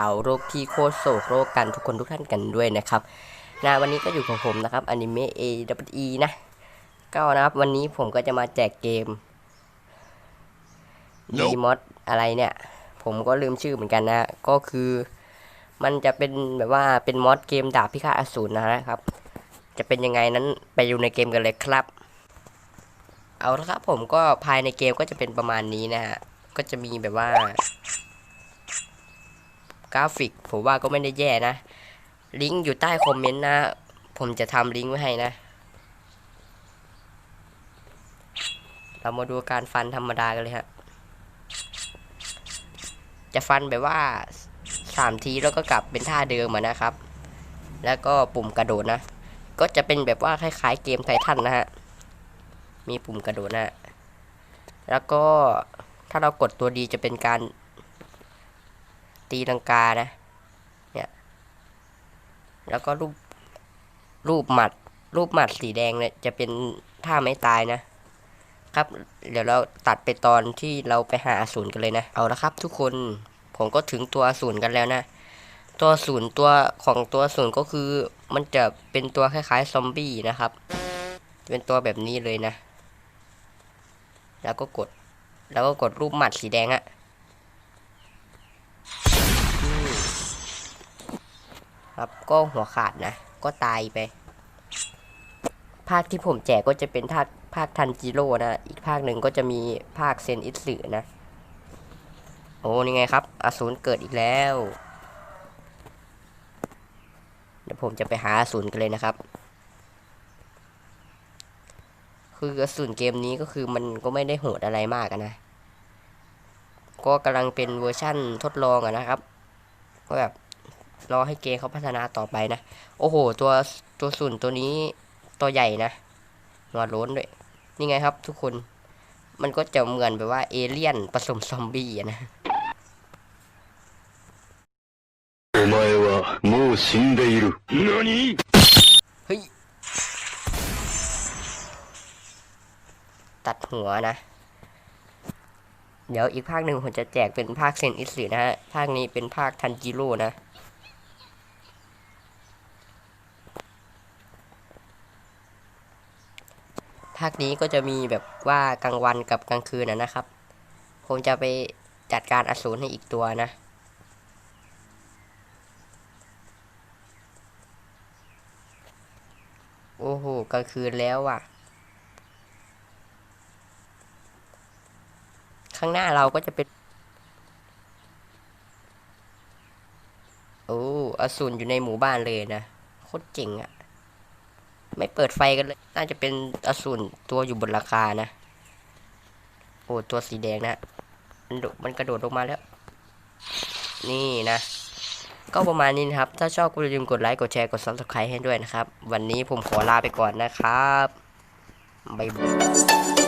เอาโรคที่โคตรโศกโรคกันทุกคนทุกท่านกันด้วยนะครับนะวันนี้ก็อยู่กับผมนะครับอนิเมะ A W E นะก็นะครับวันนี้ผมก็จะมาแจกเกม d m o d อะไรเนี่ย ผมก็ลืมชื่อเหมือนกันนะ ก็คือมันจะเป็นแบบว่าเป็นมอดเกมดาบพิฆาตอสูรนะครับ จะเป็นยังไงนั้นไปดูในเกมกันเลยครับ เอาละครับผมก็ภายในเกมก็จะเป็นประมาณนี้นะฮะก็จะมีแบบว่า กราฟิก ผมว่าก็ไม่ได้แย่นะ ลิงก์อยู่ใต้คอมเมนต์นะ ผมจะทำลิงก์ไว้ให้นะ เรามาดูการฟันธรรมดากันเลยฮะ จะฟันแบบว่าสามทีแล้วก็กลับเป็นท่าเดิมอะนะครับ แล้วก็ปุ่มกระโดดนะ ก็จะเป็นแบบว่าคล้ายๆเกมไททันนะฮะ มีปุ่มกระโดดนะ แล้วก็ถ้าเรากดตัวดีจะเป็นการ ตีลังกานะ เนี่ย แล้วก็รูป รูปหมัด รูปหมัดสีแดงเนี่ยจะเป็นท่าไม่ตายนะ ครับ เดี๋ยวเราตัดไปตอนที่เราไปหาอสูรกันเลยนะ เอาละครับ ทุกคน ผมก็ถึงตัวอสูรกันแล้วนะ ตัวอสูรตัวของตัวอสูรก็คือ มันจะเป็นตัวคล้ายๆซอมบี้นะครับ เป็นตัวแบบนี้เลยนะ แล้วก็กด แล้วก็กดรูปหมัดสีแดงอะ ครับก็หัวขาดนะ ก็ตายไป ภาคที่ผมแจกก็จะเป็นภาคภาคทันจิโร่นะ อีกภาคหนึ่งก็จะมีภาคเซนอิสึนะ โอ้นี่ไงครับอสูรเกิดอีกแล้ว เดี๋ยวผมจะไปหาอสูรกันเลยนะครับ คืออสูรเกมนี้ก็คือมันก็ไม่ได้โหดอะไรมากนะ ก็กำลังเป็นเวอร์ชั่นทดลองอะนะครับ ก็แบบ รอให้เกมเขาพัฒนาต่อไปนะ โอ้โห ตัวตัวสูนตัวนี้ตัวใหญ่นะหัวโล้นด้วย นี่ไงครับทุกคน มันก็จะเหมือนแบบว่าเอเลี่ยนผสมซอมบี้อะนะ お前はもう死んでいる。何 เฮ้ย ตัดหัวนะ เดี๋ยวอีกภาคหนึ่งผมจะแจกเป็นภาคเซนอิสึนะฮะ ภาคนี้เป็นภาคทันจิโร่นะ ภาคนี้ก็จะมีแบบว่ากลางวันกับกลางคืนนะนะครับ ผมจะไปจัดการอสูรให้อีกตัวนะ โอ้โหกลางคืนแล้วอะ ข้างหน้าเราก็จะเป็น โอ้อสูรอยู่ในหมู่บ้านเลยนะ โคตรเจ๋งอะ่ะ ไม่เปิดไฟกันเลย น่าจะเป็นอสูรตัวอยู่บนราคานะ โอ้ตัวสีแดงนะมันมันกระโดดลงมาแล้ว นี่นะ ก็ประมาณนี้นะครับ ถ้าชอบก็อย่าลืมกดไลค์ กดแชร์ กด subscribe ให้ด้วยนะครับ วันนี้ผมขอลาไปก่อนนะครับ บ๊ายบาย